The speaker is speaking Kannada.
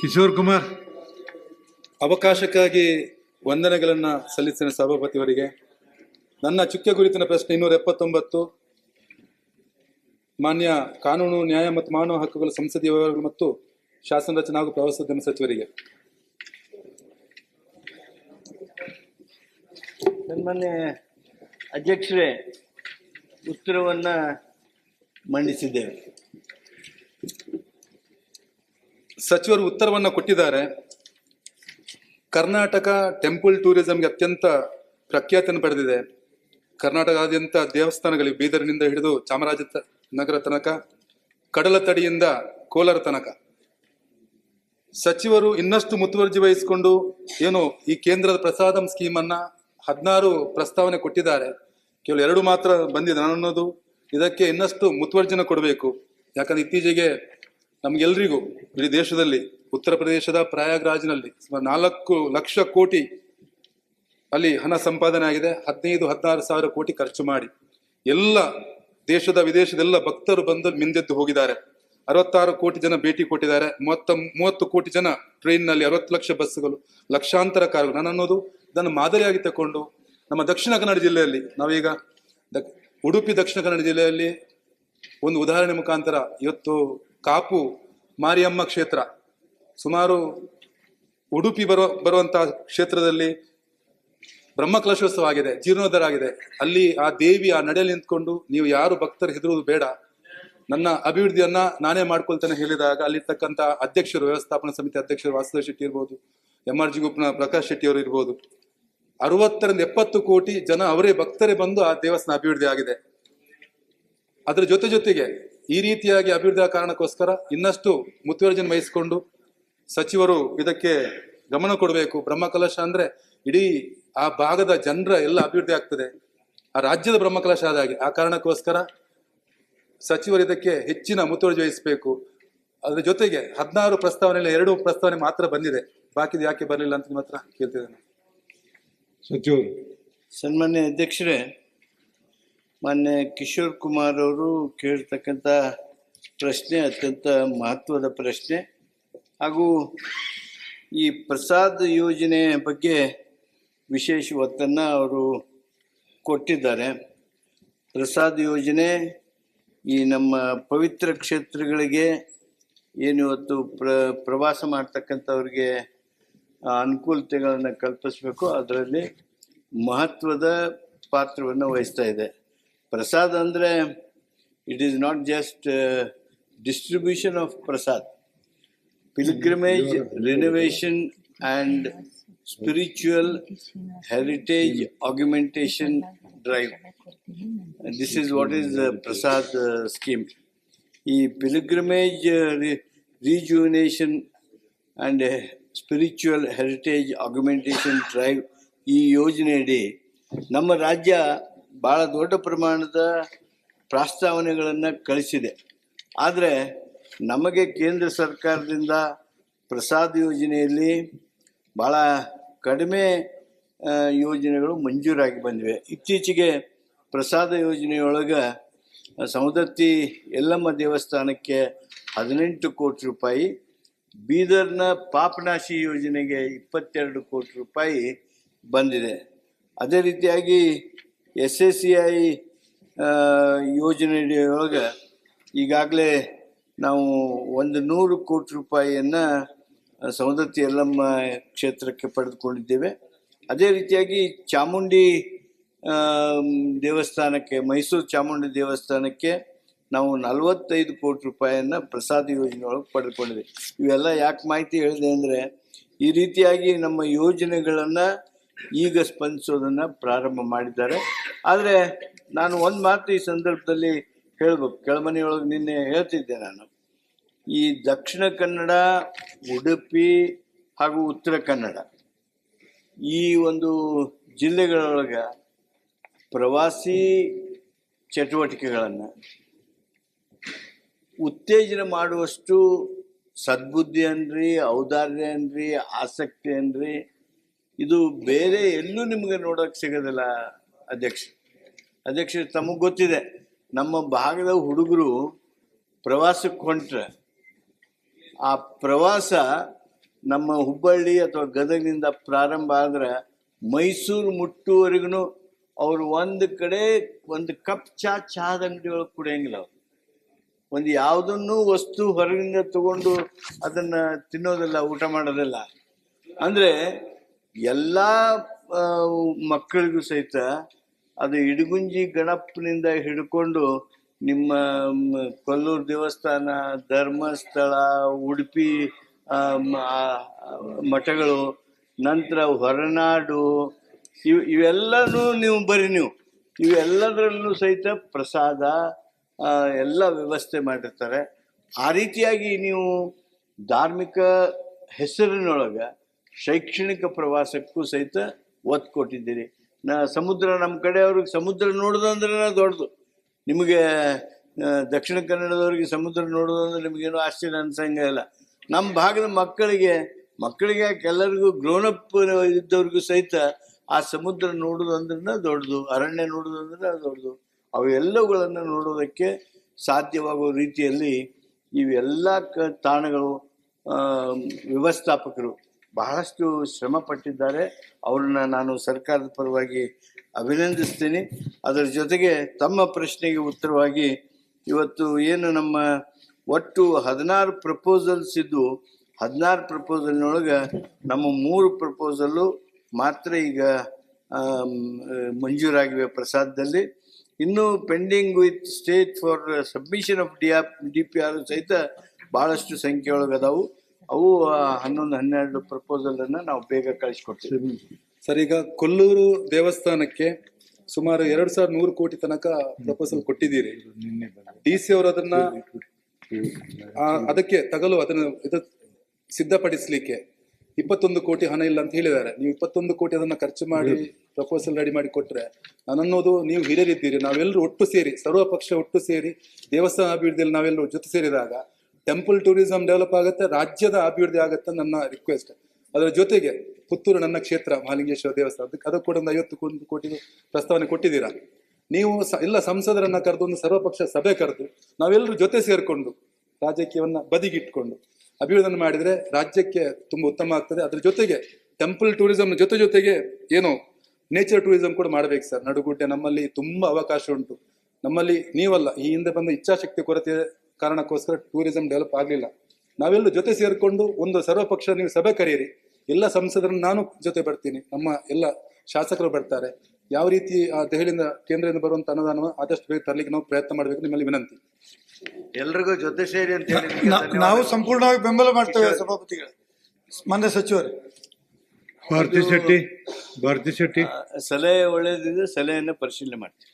ಕಿಶೋರ್ ಕುಮಾರ್. ಅವಕಾಶಕ್ಕಾಗಿ ವಂದನೆಗಳನ್ನು ಸಲ್ಲಿಸಿದ ಸಭಾಪತಿಯವರಿಗೆ ನನ್ನ ಚುಕ್ಕೆ ಗುರುತಿನ ಪ್ರಶ್ನೆ ಇನ್ನೂರ ಎಪ್ಪತ್ತೊಂಬತ್ತು. ಮಾನ್ಯ ಕಾನೂನು ನ್ಯಾಯ ಮತ್ತು ಮಾನವ ಹಕ್ಕುಗಳ ಸಂಸದೀಯ ವ್ಯವಹಾರಗಳು ಮತ್ತು ಶಾಸನ ರಚನೆ ಹಾಗೂ ಪ್ರವಾಸೋದ್ಯಮ ಸಚಿವರಿಗೆ. ಸನ್ಮಾನ್ಯ ಅಧ್ಯಕ್ಷರೇ ಉತ್ತರವನ್ನು ಮಂಡಿಸಿದ್ದೇವೆ. ಸಚಿವರು ಉತ್ತರವನ್ನು ಕೊಟ್ಟಿದ್ದಾರೆ. ಕರ್ನಾಟಕ ಟೆಂಪಲ್ ಟೂರಿಸಂಗೆ ಅತ್ಯಂತ ಪ್ರಖ್ಯಾತಿಯನ್ನು ಪಡೆದಿದೆ. ಕರ್ನಾಟಕದಾದ್ಯಂತ ದೇವಸ್ಥಾನಗಳಿವೆ ಬೀದರ್ನಿಂದ ಹಿಡಿದು ಚಾಮರಾಜ ನಗರ ತನಕ, ಕಡಲ ತಡಿಯಿಂದ ಕೋಲಾರ ತನಕ. ಸಚಿವರು ಇನ್ನಷ್ಟು ಮುತುವರ್ಜಿ ವಹಿಸಿಕೊಂಡು ಏನು ಈ ಕೇಂದ್ರದ ಪ್ರಸಾದಂ ಸ್ಕೀಮ್ ಅನ್ನ ಹದಿನಾರು ಪ್ರಸ್ತಾವನೆ ಕೊಟ್ಟಿದ್ದಾರೆ. ಕೇವಲ ಎರಡು ಮಾತ್ರ ಬಂದಿದೆ. ನಾನು ಅನ್ನೋದು ಇದಕ್ಕೆ ಇನ್ನಷ್ಟು ಮುತುವರ್ಜಿನ ಕೊಡಬೇಕು. ಯಾಕಂದ್ರೆ ಇತ್ತೀಚೆಗೆ ನಮ್ಗೆಲ್ರಿಗೂ ಇಡೀ ದೇಶದಲ್ಲಿ ಉತ್ತರ ಪ್ರದೇಶದ ಪ್ರಯಾಗ್ರಾಜ್ನಲ್ಲಿ ಸುಮಾರು ನಾಲ್ಕು ಲಕ್ಷ ಕೋಟಿ ಅಲ್ಲಿ ಹಣ ಸಂಪಾದನೆ ಆಗಿದೆ. ಹದಿನೈದು, ಹದಿನಾರು ಸಾವಿರ ಕೋಟಿ ಖರ್ಚು ಮಾಡಿ ಎಲ್ಲ ದೇಶದ ವಿದೇಶದೆಲ್ಲ ಭಕ್ತರು ಬಂದು ಮಿಂದೆದ್ದು ಹೋಗಿದ್ದಾರೆ. ಅರವತ್ತಾರು ಕೋಟಿ ಜನ ಭೇಟಿ ಕೊಟ್ಟಿದ್ದಾರೆ. ಮೂವತ್ತ, ಮೂವತ್ತು ಕೋಟಿ ಜನ ಟ್ರೈನ್ನಲ್ಲಿ ಅರವತ್ತು ಲಕ್ಷ ಬಸ್ಸುಗಳು ಲಕ್ಷಾಂತರ ಕಾರುಗಳು. ನಾನು ಅನ್ನೋದು ಇದನ್ನು ಮಾದರಿಯಾಗಿ ತಕೊಂಡು ನಮ್ಮ ದಕ್ಷಿಣ ಕನ್ನಡ ಜಿಲ್ಲೆಯಲ್ಲಿ ನಾವೀಗ ಉಡುಪಿ ದಕ್ಷಿಣ ಕನ್ನಡ ಜಿಲ್ಲೆಯಲ್ಲಿ ಒಂದು ಉದಾಹರಣೆ ಮುಖಾಂತರ ಇವತ್ತು ಕಾಪು ಮಾರಿಯಮ್ಮ ಕ್ಷೇತ್ರ. ಸುಮಾರು ಉಡುಪಿ ಬರೋ ಬರುವಂತಹ ಕ್ಷೇತ್ರದಲ್ಲಿ ಬ್ರಹ್ಮಕಲಶೋತ್ಸವ ಆಗಿದೆ ಜೀರ್ಣೋದ್ಧಾರ ಆಗಿದೆ ಅಲ್ಲಿ ಆ ದೇವಿ ಆ ನಡೆಯಲ್ಲಿ ನಿಂತ್ಕೊಂಡು, ನೀವು ಯಾರು ಭಕ್ತರು ಹೆದರುವುದು ಬೇಡ. ನನ್ನ ಅಭಿವೃದ್ಧಿಯನ್ನ ನಾನೇ ಮಾಡ್ಕೊಳ್ತೇನೆ ಹೇಳಿದಾಗ ಅಲ್ಲಿರ್ತಕ್ಕಂಥ ಅಧ್ಯಕ್ಷರು, ವ್ಯವಸ್ಥಾಪನಾ ಸಮಿತಿ ಅಧ್ಯಕ್ಷರು ವಾಸುದೇವ್ ಶೆಟ್ಟಿ ಇರ್ಬೋದು ಎಂ ಆರ್ ಜಿ ಗುಪ್ನ ಪ್ರಕಾಶ್ ಶೆಟ್ಟಿ ಅವರು ಇರ್ಬೋದು, ಅರವತ್ತರಿಂದ ಎಪ್ಪತ್ತು ಕೋಟಿ ಜನ ಅವರೇ ಭಕ್ತರೇ ಬಂದು ಆ ದೇವಸ್ಥಾನ ಅಭಿವೃದ್ಧಿ ಆಗಿದೆ ಅದರ ಜೊತೆ ಜೊತೆಗೆ ಈ ರೀತಿಯಾಗಿ ಅಭಿವೃದ್ಧಿಯ ಕಾರಣಕ್ಕೋಸ್ಕರ ಇನ್ನಷ್ಟು ಮುತುವರ್ಜನೆ ವಹಿಸಿಕೊಂಡು ಸಚಿವರು ಇದಕ್ಕೆ ಗಮನ ಕೊಡಬೇಕು. ಬ್ರಹ್ಮಕಲಶ ಅಂದ್ರೆ ಇಡೀ ಆ ಭಾಗದ ಜನರ ಎಲ್ಲ ಅಭಿವೃದ್ಧಿ ಆಗ್ತದೆ. ಆ ರಾಜ್ಯದ ಬ್ರಹ್ಮಕಲಶ ಆದ ಹಾಗೆ. ಆ ಕಾರಣಕ್ಕೋಸ್ಕರ ಸಚಿವರು ಇದಕ್ಕೆ ಹೆಚ್ಚಿನ ಮುತುವರ್ಜಿ ವಹಿಸಬೇಕು. ಅದರ ಜೊತೆಗೆ ಹದಿನಾರು ಪ್ರಸ್ತಾವನೆಯಲ್ಲಿ ಎರಡು ಪ್ರಸ್ತಾವನೆ ಮಾತ್ರ ಬಂದಿದೆ. ಬಾಕಿದು ಯಾಕೆ ಬರಲಿಲ್ಲ ಅಂತ ನಿಮ್ಮ ಹತ್ರ ಕೇಳ್ತಿದ್ದೇನೆ. ಸಚಿವರು. ಸನ್ಮಾನ್ಯ ಅಧ್ಯಕ್ಷರೇ ಮಾನ್ಯ ಕಿಶೋರ್ ಕುಮಾರ್ ಅವರು ಕೇಳ್ತಕ್ಕಂಥ ಪ್ರಶ್ನೆ, ಅತ್ಯಂತ ಮಹತ್ವದ ಪ್ರಶ್ನೆ. ಹಾಗೂ ಈ ಪ್ರಸಾದ್ ಯೋಜನೆ ಬಗ್ಗೆ ವಿಶೇಷ ಒತ್ತನ್ನು ಅವರು ಕೊಟ್ಟಿದ್ದಾರೆ. ಪ್ರಸಾದ್ ಯೋಜನೆ ಈ ನಮ್ಮ ಪವಿತ್ರ ಕ್ಷೇತ್ರಗಳಿಗೆ ಏನು ಇವತ್ತು ಪ್ರ, ಪ್ರವಾಸ ಮಾಡ್ತಕ್ಕಂಥವ್ರಿಗೆ ಅನುಕೂಲತೆಗಳನ್ನು ಕಲ್ಪಿಸಬೇಕು. ಅದರಲ್ಲಿ ಮಹತ್ವದ ಪಾತ್ರವನ್ನು ವಹಿಸ್ತಾ ಇದೆ. ಪ್ರಸಾದ್ ಅಂದರೆ it is not just distribution of Prasad pilgrimage renovation and spiritual heritage augmentation drive this is what is Prasad scheme ಈ pilgrimage rejuvenation and spiritual heritage augmentation drive ಈ ಯೋಜನೆಯಡಿ ನಮ್ಮ ರಾಜ್ಯ ಭಾಳ ದೊಡ್ಡ ಪ್ರಮಾಣದ ಪ್ರಸ್ತಾವನೆಗಳನ್ನು ಕಳಿಸಿದೆ. ಆದರೆ ನಮಗೆ ಕೇಂದ್ರ ಸರ್ಕಾರದಿಂದ ಪ್ರಸಾದ್ ಯೋಜನೆಯಲ್ಲಿ ಭಾಳ ಕಡಿಮೆ ಯೋಜನೆಗಳು ಮಂಜೂರಾಗಿ ಬಂದಿವೆ. ಇತ್ತೀಚೆಗೆ ಪ್ರಸಾದ ಯೋಜನೆಯೊಳಗೆ ಸಮುದತ್ತಿ ಎಲ್ಲಮ್ಮ ದೇವಸ್ಥಾನಕ್ಕೆ ಹದಿನೆಂಟು ಕೋಟಿ ರೂಪಾಯಿ, ಬೀದರ್ನ ಪಾಪನಾಶಿ ಯೋಜನೆಗೆ ಇಪ್ಪತ್ತೆರಡು ಕೋಟಿ ರೂಪಾಯಿ ಬಂದಿದೆ. ಅದೇ ರೀತಿಯಾಗಿ ಎಸ್ ಎಸ್ ಸಿ ಐ ಯೋಜನೆಯೊಳಗೆ ಈಗಾಗಲೇ ನಾವು ಒಂದು ನೂರು ಕೋಟಿ ರೂಪಾಯಿಯನ್ನು ಸವದತ್ತಿ ಯಲ್ಲಮ್ಮ ಕ್ಷೇತ್ರಕ್ಕೆ ಪಡೆದುಕೊಂಡಿದ್ದೇವೆ. ಅದೇ ರೀತಿಯಾಗಿ ಚಾಮುಂಡಿ ದೇವಸ್ಥಾನಕ್ಕೆ, ಮೈಸೂರು ಚಾಮುಂಡಿ ದೇವಸ್ಥಾನಕ್ಕೆ ನಾವು ನಲವತ್ತೈದು ಕೋಟಿ ರೂಪಾಯಿಯನ್ನು ಪ್ರಸಾದ ಯೋಜನೆ ಒಳಗೆ ಪಡೆದುಕೊಂಡಿದೆ ಇವೆಲ್ಲ ಯಾಕೆ ಮಾಹಿತಿ ಹೇಳಿದೆ ಅಂದರೆ ಈ ರೀತಿಯಾಗಿ ನಮ್ಮ ಯೋಜನೆಗಳನ್ನು ಈಗ ಸ್ಪಂದಿಸೋದನ್ನು ಪ್ರಾರಂಭ ಮಾಡಿದ್ದಾರೆ. ಆದರೆ ನಾನು ಒಂದು ಮಾತು ಈ ಸಂದರ್ಭದಲ್ಲಿ ಹೇಳ್ಬೇಕು. ಕೆಳಮನೆಯೊಳಗೆ ನಿನ್ನೆ ಹೇಳ್ತಿದ್ದೆ ನಾನು. ಈ ದಕ್ಷಿಣ ಕನ್ನಡ, ಉಡುಪಿ ಹಾಗೂ ಉತ್ತರ ಕನ್ನಡ ಈ ಒಂದು ಜಿಲ್ಲೆಗಳೊಳಗೆ ಪ್ರವಾಸಿ ಚಟುವಟಿಕೆಗಳನ್ನು ಉತ್ತೇಜನ ಮಾಡುವಷ್ಟು ಸದ್ಬುದ್ಧಿ ಅನ್ರಿ, ಔದಾರ್ಯ ಅನ್ರಿ, ಆಸಕ್ತಿ ಅನ್ರಿ ಇದು ಬೇರೆ ಎಲ್ಲೂ ನಿಮಗೆ ನೋಡೋಕೆ ಸಿಗೋದಿಲ್ಲ ಅಧ್ಯಕ್ಷ. ಅಧ್ಯಕ್ಷ, ತಮಗೆ ಗೊತ್ತಿದೆ, ನಮ್ಮ ಭಾಗದ ಹುಡುಗರು ಪ್ರವಾಸಕ್ಕೆ ಹೊಂಟ್ರೆ, ಆ ಪ್ರವಾಸ ನಮ್ಮ ಹುಬ್ಬಳ್ಳಿ ಅಥವಾ ಗದಗಿನಿಂದ ಪ್ರಾರಂಭ ಆದ್ರೆ ಮೈಸೂರು ಮುಟ್ಟುವರೆಗೂ ಅವರು ಒಂದು ಕಡೆ ಒಂದು ಕಪ್ ಚಾ, ಚಹಾದ ಅಂಗಡಿ ಒಳಗೆ ಕುಡಿಯಂಗಿಲ್ಲ ಅವರು. ಒಂದು ಯಾವುದನ್ನು ವಸ್ತು ಹೊರಗಿಂದ ತಗೊಂಡು ಅದನ್ನ ತಿನ್ನೋದಿಲ್ಲ, ಊಟ ಮಾಡೋದಿಲ್ಲ. ಅಂದ್ರೆ ಎಲ್ಲ ಮಕ್ಕಳಿಗೂ ಸಹಿತ ಅದು ಇಡಗುಂಜಿ ಗಣಪನಿಂದ ಹಿಡ್ಕೊಂಡು ನಿಮ್ಮ ಕೊಲ್ಲೂರು ದೇವಸ್ಥಾನ, ಧರ್ಮಸ್ಥಳ, ಉಡುಪಿ ಮಠಗಳು, ನಂತರ ಹೊರನಾಡು, ಇವು, ಇವೆಲ್ಲನೂ ನೀವು ಬರಿ ನೀವು. ಇವೆಲ್ಲದರಲ್ಲೂ ಸಹಿತ ಪ್ರಸಾದ ಎಲ್ಲ ವ್ಯವಸ್ಥೆ ಮಾಡಿರ್ತಾರೆ. ಆ ರೀತಿಯಾಗಿ ನೀವು ಧಾರ್ಮಿಕ ಹೆಸರಿನೊಳಗೆ ಶೈಕ್ಷಣಿಕ ಪ್ರವಾಸಕ್ಕೂ ಸಹಿತ ಒತ್ತು ಕೊಟ್ಟಿದ್ದೀರಿ. ನಾ ಸಮುದ್ರ ನಮ್ಮ ಕಡೆ ಅವ್ರಿಗೆ ಸಮುದ್ರ ನೋಡೋದಂದ್ರೆ ದೊಡ್ಡದು. ನಿಮಗೆ ದಕ್ಷಿಣ ಕನ್ನಡದವ್ರಿಗೆ ಸಮುದ್ರ ನೋಡೋದಂದ್ರೆ ನಿಮಗೇನು ಆಶ್ಚರ್ಯ ಅನ್ಸಂಗೇ ಇಲ್ಲ. ನಮ್ಮ ಭಾಗದ ಮಕ್ಕಳಿಗೆ ಮಕ್ಕಳಿಗೆ ಎಲ್ಲರಿಗೂ ಗ್ರೋನಪ್ ಇದ್ದವ್ರಿಗೂ ಸಹಿತ ಆ ಸಮುದ್ರ ನೋಡೋದಂದ್ರೆ ದೊಡ್ಡದು, ಅರಣ್ಯ ನೋಡೋದಂದ್ರೆ ದೊಡ್ಡದು. ಅವೆಲ್ಲವುಗಳನ್ನು ನೋಡೋದಕ್ಕೆ ಸಾಧ್ಯವಾಗುವ ರೀತಿಯಲ್ಲಿ ಇವೆಲ್ಲ ಕ ತಾಣಗಳು ವ್ಯವಸ್ಥಾಪಕರು ಬಹಳಷ್ಟು ಶ್ರಮ ಪಟ್ಟಿದ್ದಾರೆ. ಅವ್ರನ್ನ ನಾನು ಸರ್ಕಾರದ ಪರವಾಗಿ ಅಭಿನಂದಿಸ್ತೀನಿ. ಅದರ ಜೊತೆಗೆ ತಮ್ಮ ಪ್ರಶ್ನೆಗೆ ಉತ್ತರವಾಗಿ ಇವತ್ತು ಏನು ನಮ್ಮ ಒಟ್ಟು ಹದಿನಾರು ಪ್ರಪೋಸಲ್ಸ್ ಇದ್ದು, ಹದಿನಾರು ಪ್ರಪೋಸಲ್ನೊಳಗೆ ನಮ್ಮ ಮೂರು ಪ್ರಪೋಸಲ್ಲು ಮಾತ್ರ ಈಗ ಮಂಜೂರಾಗಿವೆ ಪ್ರಸಾದದಲ್ಲಿ. ಇನ್ನೂ pending with state for submission of D R D P R ಸಹಿತ ಭಾಳಷ್ಟು ಸಂಖ್ಯೆ ಒಳಗೆ ಅದಾವು ಅವು ಹನ್ನೊಂದು, ಹನ್ನೆರಡು ಪ್ರಪೋಸಲ್ ಅನ್ನ ನಾವು ಬೇಗ ಕಳಿಸ್ಕೊಡ್ತೀವಿ. ಸರ್. ಈಗ ಕೊಲ್ಲೂರು ದೇವಸ್ಥಾನಕ್ಕೆ ಸುಮಾರು ಎರಡ್ ಸಾವಿರದ ನೂರು ಕೋಟಿ ತನಕ ಪ್ರಪೋಸಲ್ ಕೊಟ್ಟಿದ್ದೀರಿ. ಡಿ ಸಿ ಅವರು ಅದನ್ನ ಅದಕ್ಕೆ ತಗಲು, ಅದನ್ನ ಇದು ಸಿದ್ಧಪಡಿಸ್ಲಿಕ್ಕೆ ಇಪ್ಪತ್ತೊಂದು ಕೋಟಿ ಹಣ ಇಲ್ಲ ಅಂತ ಹೇಳಿದ್ದಾರೆ. ನೀವು ಇಪ್ಪತ್ತೊಂದು ಕೋಟಿ ಅದನ್ನ ಖರ್ಚು ಮಾಡಿ ಪ್ರಪೋಸಲ್ ರೆಡಿ ಮಾಡಿ ಕೊಟ್ರೆ ಅನ್ನೋದು ನೀವು ಹಿರಿಯರಿದ್ದೀರಿ. ನಾವೆಲ್ಲರೂ ಒಟ್ಟು ಸೇರಿ ಸರ್ವ ಪಕ್ಷ ಒಟ್ಟು ಸೇರಿ ದೇವಸ್ಥಾನ ಅಭಿವೃದ್ಧಿಯಲ್ಲಿ ನಾವೆಲ್ಲರೂ ಜೊತೆ ಸೇರಿದಾಗ ಟೆಂಪಲ್ ಟೂರಿಸಂ ಡೆವಲಪ್ ಆಗುತ್ತೆ, ರಾಜ್ಯದ ಅಭಿವೃದ್ಧಿ ಆಗುತ್ತೆ ನನ್ನ ರಿಕ್ವೆಸ್ಟ್ ಅದರ ಜೊತೆಗೆ ಪುತ್ತೂರು ನನ್ನ ಕ್ಷೇತ್ರ, ಮಹಾಲಿಂಗೇಶ್ವರ ದೇವಸ್ಥಾನ, ಅದಕ್ಕೆ ಅದಕ್ಕೆ ಕೂಡ ಒಂದು ಐವತ್ತು ಕೋಟಿ ಪ್ರಸ್ತಾವನೆ ಕೊಟ್ಟಿದ್ದೀರಾ? ನೀವು ಎಲ್ಲ ಸಂಸದರನ್ನ ಕರೆದು ಒಂದು ಸರ್ವಪಕ್ಷ ಸಭೆ ಕರೆದು ನಾವೆಲ್ಲರೂ ಜೊತೆ ಸೇರಿಕೊಂಡು ರಾಜಕೀಯವನ್ನ ಬದಿಗಿಟ್ಕೊಂಡು ಅಭಿವೃದ್ಧಿ ಮಾಡಿದರೆ ರಾಜ್ಯಕ್ಕೆ ತುಂಬ ಉತ್ತಮ ಆಗ್ತದೆ. ಅದ್ರ ಜೊತೆಗೆ ಟೆಂಪಲ್ ಟೂರಿಸಂ ಜೊತೆ ಜೊತೆಗೆ ಏನು ನೇಚರ್ ಟೂರಿಸಂ ಕೂಡ ಮಾಡಬೇಕು ಸರ್. ನಡುಗುಡ್ಡೆ ನಮ್ಮಲ್ಲಿ ತುಂಬ ಅವಕಾಶ ಉಂಟು. ನಮ್ಮಲ್ಲಿ ನೀವಲ್ಲ, ಈ ಹಿಂದೆ ಬಂದ ಇಚ್ಛಾಶಕ್ತಿ ಕೊರತೆ ಕಾರಣಕ್ಕೋಸ್ಕರ ಟೂರಿಸಂ ಡೆವಲಪ್ ಆಗಲಿಲ್ಲ. ನಾವೆಲ್ಲರೂ ಜೊತೆ ಸೇರಿಕೊಂಡು ಒಂದು ಸರ್ವಪಕ್ಷ ನೀವು ಸಭೆ ಕರೆಯಿರಿ. ಎಲ್ಲ ಸಂಸದರನ್ನು ನಾನು ಜೊತೆ ಬರ್ತೀನಿ. ನಮ್ಮ ಎಲ್ಲ ಶಾಸಕರು ಬರ್ತಾರೆ. ಯಾವ ರೀತಿ ಆ ದೆಹಲಿಯಿಂದ ಕೇಂದ್ರದಿಂದ ಬರುವಂತ ಅನುದಾನ ಆದಷ್ಟು ಬೇಗ ತರಲಿಕ್ಕೆ ನಾವು ಪ್ರಯತ್ನ ಮಾಡಬೇಕು ನಿಮ್ಮಲ್ಲಿ ವಿನಂತಿ. ಎಲ್ರಿಗೂ ಜೊತೆ ಸೇರಿ ಅಂತ ಹೇಳಿ. ನಾವು ಸಂಪೂರ್ಣವಾಗಿ ಬೆಂಬಲ ಮಾಡ್ತೇವೆ ಸಭಾಪತಿಗಳು. ಮಾನ್ಯ ಸಚಿವರು. ಭಾರತಿ ಶೆಟ್ಟಿ ಭಾರತಿ ಶೆಟ್ಟಿ. ಸಲಹೆ ಒಳ್ಳೆಯದಿದೆ ಸಲಹೆಯನ್ನು ಪರಿಶೀಲನೆ ಮಾಡ್ತೀವಿ.